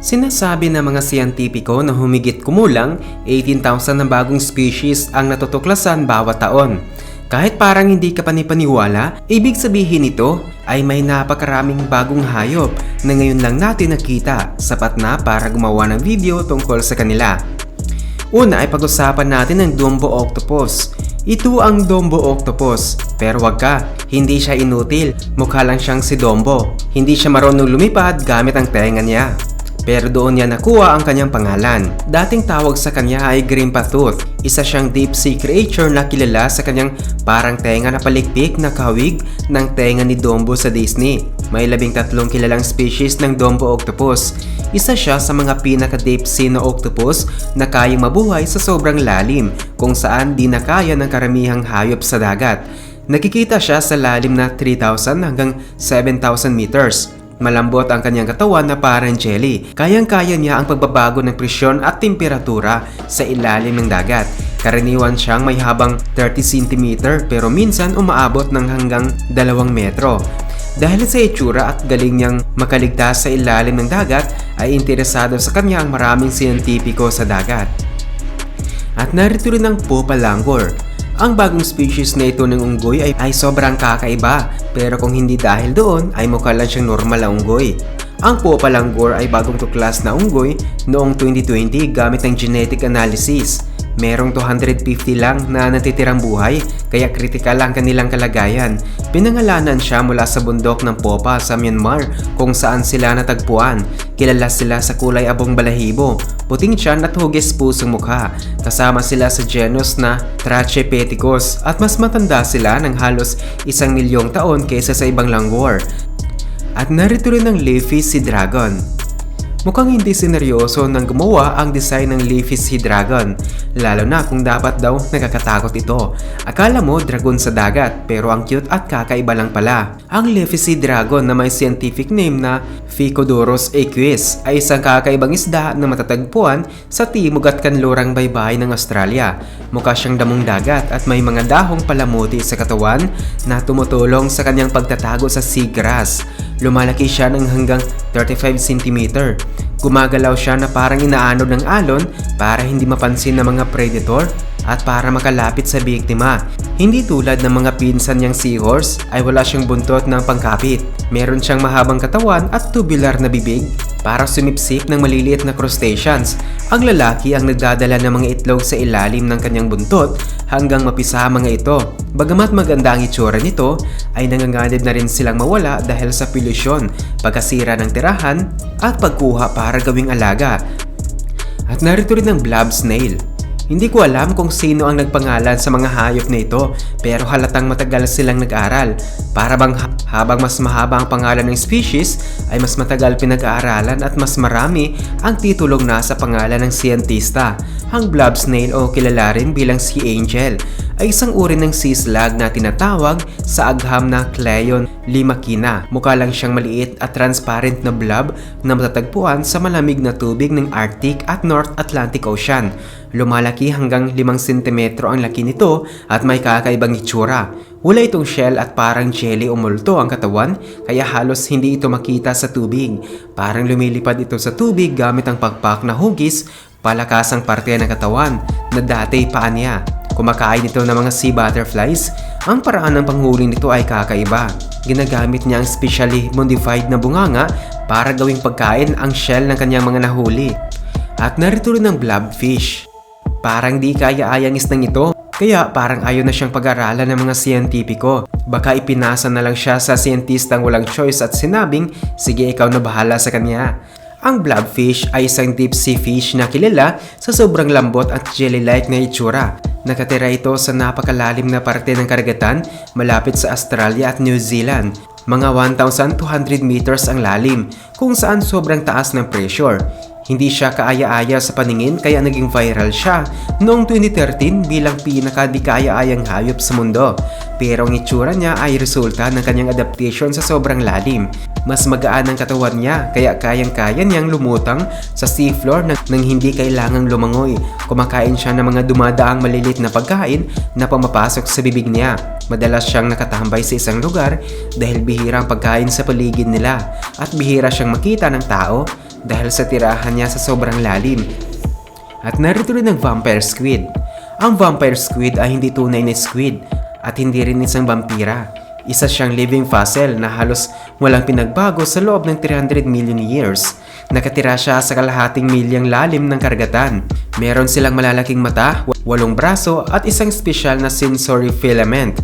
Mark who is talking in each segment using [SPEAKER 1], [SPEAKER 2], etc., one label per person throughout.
[SPEAKER 1] Sinasabi ng mga siyentipiko na humigit kumulang 18,000 na bagong species ang natutuklasan bawat taon. Kahit parang hindi ka panipaniwala, ibig sabihin nito ay may napakaraming bagong hayop na ngayon lang natin nakita, sapat na para gumawa ng video tungkol sa kanila. Una ay pag-usapan natin ang Dumbo Octopus. Ito ang Dumbo Octopus, pero wag ka, hindi siya inutil, mukha lang siyang si Dumbo. Hindi siya marunong lumipad gamit ang tenga niya. Pero doon niya nakuha ang kanyang pangalan. Dating tawag sa kanya ay Grimpatooth. Isa siyang deep sea creature na kilala sa kanyang parang tenga na palikpik na kahawig ng tenga ni Dumbo sa Disney. May labing tatlong kilalang species ng Dumbo octopus. Isa siya sa mga pinaka-deep sea na octopus na kayang mabuhay sa sobrang lalim kung saan di na kaya ng karamihang hayop sa dagat. Nakikita siya sa lalim na 3,000 hanggang 7,000 meters. Malambot ang kanyang katawan na parang jelly. Kayang-kaya niya ang pagbabago ng presyon at temperatura sa ilalim ng dagat. Karaniwan siyang may habang 30 cm pero minsan umaabot ng hanggang 2 metro. Dahil sa itsura at galing niyang makaligtas sa ilalim ng dagat, ay interesado sa kanya ang maraming siyentipiko sa dagat. At narito rin ang Popa Langor. Ang bagong species na ito ng unggoy ay, ay sobrang kakaiba pero kung hindi dahil doon ay mukha lang siyang normal na unggoy. Ang Popa Langor ay bagong tuklas na unggoy noong 2020 gamit ng genetic analysis. Merong 250 lang na natitirang buhay kaya kritikal ang kanilang kalagayan. Pinangalanan siya mula sa bundok ng Popa sa Myanmar kung saan sila natagpuan. Kilala sila sa kulay abong balahibo, puting tiyan at hugis pusong mukha. Kasama sila sa genus na Trachypithecus at mas matanda sila ng halos isang milyong taon kaysa sa ibang langor. At narito rin ang Leafy Sea Dragon. Mukhang hindi sineryoso nang gumawa ang design ng Leafy Sea Dragon, lalo na kung dapat daw nakakatakot ito. Akala mo dragon sa dagat pero ang cute at kakaiba lang pala. Ang Leafy Sea Dragon na may scientific name na Phycodurus aqueus ay isang kakaibang isda na matatagpuan sa timog at kanlurang baybay ng Australia. Mukha siyang damong dagat at may mga dahong palamuti sa katawan na tumutulong sa kanyang pagtatago sa seagrass. Lumalaki siya ng hanggang 35 cm. Gumagalaw siya na parang inaanod ng alon para hindi mapansin ng mga predator at para makalapit sa biktima. Hindi tulad ng mga pinsan niyang seahorse ay wala siyang buntot ng pangkapit. Meron siyang mahabang katawan at tubular na bibig para sumipsip ng maliliit na crustaceans. Ang lalaki ang nagdadala ng mga itlog sa ilalim ng kanyang buntot hanggang mapisa ang mga ito. Bagamat maganda ang itsura nito, ay nanganganib na rin silang mawala dahil sa polusyon, pagkasira ng tirahan, at pagkuha para gawing alaga. At narito rin ang blob snail. Hindi ko alam kung sino ang nagpangalan sa mga hayop na ito pero halatang matagal silang nag-aral. Para bang ha- habang mas mahaba ang pangalan ng species ay mas matagal pinag-aaralan at mas marami ang titulong nasa pangalan ng siyentista. Ang blob snail o kilala rin bilang sea angel ay isang uri ng sea slug na tinatawag sa agham na Cleon limacina. Mukha lang siyang maliit at transparent na blob na matatagpuan sa malamig na tubig ng Arctic at North Atlantic Ocean. Lumalaki hanggang 5 cm ang laki nito at may kakaibang itsura. Wala itong shell at parang jelly o multo ang katawan kaya halos hindi ito makita sa tubig. Parang lumilipad ito sa tubig gamit ang pagpak na hugis, palakasang parte ng katawan na dati paa niya. Kumakain ito ng mga sea butterflies. Ang paraan ng panghuli nito ay kakaiba. Ginagamit niya ang specially modified na bunganga para gawing pagkain ang shell ng kanyang mga nahuli. At narito rin ang blobfish. Parang di kaya-ayang isnang ito, kaya parang ayaw na siyang pag-aralan ng mga siyentipiko. Baka ipinasa na lang siya sa siyentistang walang choice at sinabing, sige ikaw na bahala sa kanya. Ang blobfish ay isang deep sea fish na kilala sa sobrang lambot at jelly-like na itsura. Nakatira ito sa napakalalim na parte ng karagatan malapit sa Australia at New Zealand. Mga 1,200 meters ang lalim kung saan sobrang taas ng pressure. Hindi siya kaaya-aya sa paningin kaya naging viral siya noong 2013 bilang pinaka di kaaya-ayang hayop sa mundo. Pero ang itsura niya ay resulta ng kanyang adaptation sa sobrang lalim. Mas magaan ang katawan niya kaya kayang-kaya niyang lumutang sa seafloor nang, nang hindi kailangang lumangoy. Kumakain siya ng mga dumadaang malilit na pagkain na pumapasok sa bibig niya. Madalas siyang nakatambay sa isang lugar dahil bihira ang pagkain sa paligid nila at bihira siyang makita ng tao dahil sa tirahan niya sa sobrang lalim. At narito rin ang vampire squid. Ang vampire squid ay hindi tunay na squid at hindi rin isang vampira. Isa siyang living fossil na halos walang pinagbago sa loob ng 300 million years. Nakatira siya sa kalahating milyang lalim ng karagatan. Meron silang malalaking mata, walong braso at isang espesyal na sensory filament.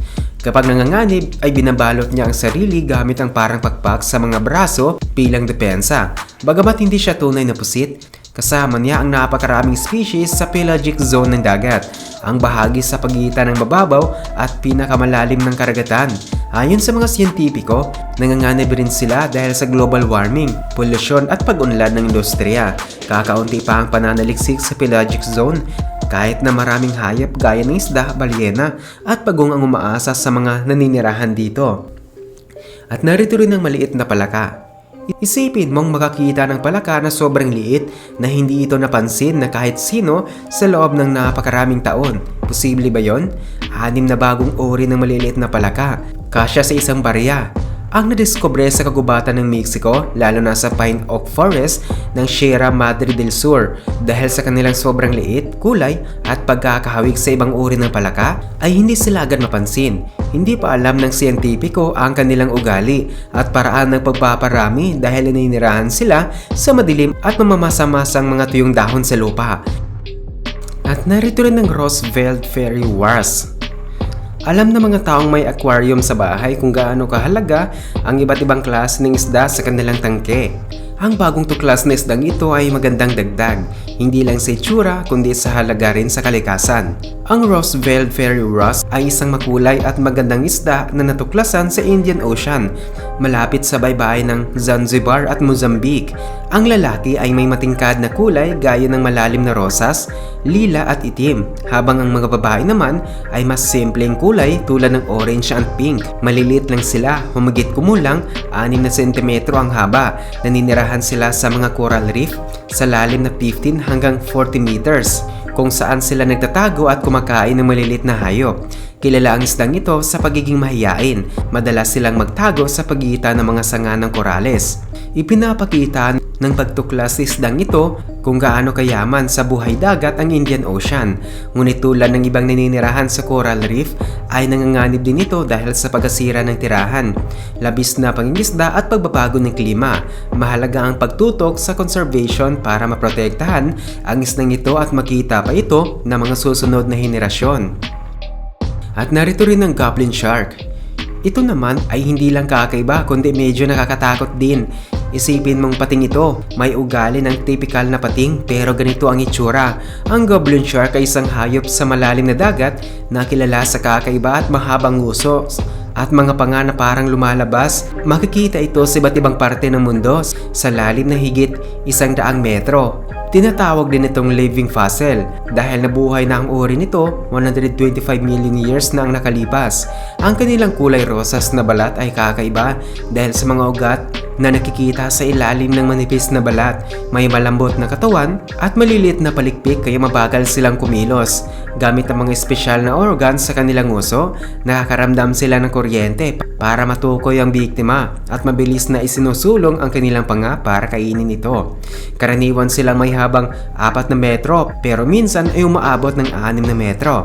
[SPEAKER 1] Kapag nanganganib ay binabalot niya ang sarili gamit ang parang pakpak sa mga braso bilang depensa. Bagamat hindi siya tunay na pusit, kasama niya ang napakaraming species sa pelagic zone ng dagat, ang bahagi sa pagitan ng mababaw at pinakamalalim ng karagatan. Ayon sa mga siyentipiko, nanganganib rin sila dahil sa global warming, polusyon at pag-unlad ng industriya. Kakaunti pa ang pananaliksik sa pelagic zone kahit na maraming hayop gaya ng isda, balyena at pagong ang umaasa sa mga naninirahan dito. At narito rin ang maliit na palaka. Isipin mong makakita ng palaka na sobrang liit na hindi ito napansin na kahit sino sa loob ng napakaraming taon. Posible ba yon? Anim na bagong uri ng maliliit na palaka. Kasya sa isang barya. Ang nadiskubre sa kagubatan ng Mexico, lalo na sa Pine Oak Forest ng Sierra Madre del Sur dahil sa kanilang sobrang liit, kulay at pagkakahawig sa ibang uri ng palaka ay hindi sila agad mapansin. Hindi pa alam ng siyentipiko ang kanilang ugali at paraan ng pagpaparami dahil naninirahan sila sa madilim at mamamasamasang mga tuyong dahon sa lupa. At narito rin ang Roosevelt Fairy Wars. Alam ng mga taong may aquarium sa bahay kung gaano kahalaga ang iba't ibang klase ng isda sa kanilang tangke. Ang bagong tuklas na isdang ito ay magandang dagdag, hindi lang sa itsura kundi sa halaga rin sa kalikasan. Ang Roosevelt Fairy Ross ay isang makulay at magandang isda na natuklasan sa Indian Ocean, malapit sa baybayin ng Zanzibar at Mozambique. Ang lalaki ay may matingkad na kulay gaya ng malalim na rosas, lila at itim, habang ang mga babae naman ay mas simpleng kulay tulad ng orange at pink. Malilit lang sila, humigit kumulang 6 na sentimetro ang haba. Naninirahan sila sa mga coral reef sa lalim na 15 hanggang 40 meters kung saan sila nagtatago at kumakain ng malilit na hayop. Kilala ang isdang ito sa pagiging mahiyain. Madalas silang magtago sa pagitan ng mga sanga ng korales. Ipinapakita ng pagtuklas isdang ito kung gaano kayaman sa buhay dagat ang Indian Ocean. Ngunit tulad ng ibang naninirahan sa coral reef ay nanganganib din ito dahil sa pagkasira ng tirahan, labis na pangingisda at pagbabago ng klima. Mahalaga ang pagtutok sa conservation para maprotektahan ang isdang ito at makita pa ito ng mga susunod na henerasyon. At narito rin ang goblin shark. Ito naman ay hindi lang kakaiba kundi medyo nakakatakot din. Isipin mong pating ito, may ugali ng typical na pating pero ganito ang itsura. Ang goblin shark ay isang hayop sa malalim na dagat na kilala sa kakaiba at mahabang nguso at mga panga na parang lumalabas. Makikita ito sa iba't ibang parte ng mundo sa lalim na higit isang daang metro. Tinatawag din itong living fossil dahil nabuhay na ang uri nito 125 million years na ang nakalipas. Ang kanilang kulay rosas na balat ay kakaiba dahil sa mga ugat na nakikita sa ilalim ng manipis na balat. May malambot na katawan at maliliit na palikpik kaya mabagal silang kumilos. Gamit ang mga espesyal na organs sa kanilang uso, nakakaramdam sila ng kuryente para matukoy ang biktima at mabilis na isinusulong ang kanilang panga para kainin ito. Karaniwan silang may habang 4 na metro pero minsan ay umaabot ng 6 na metro.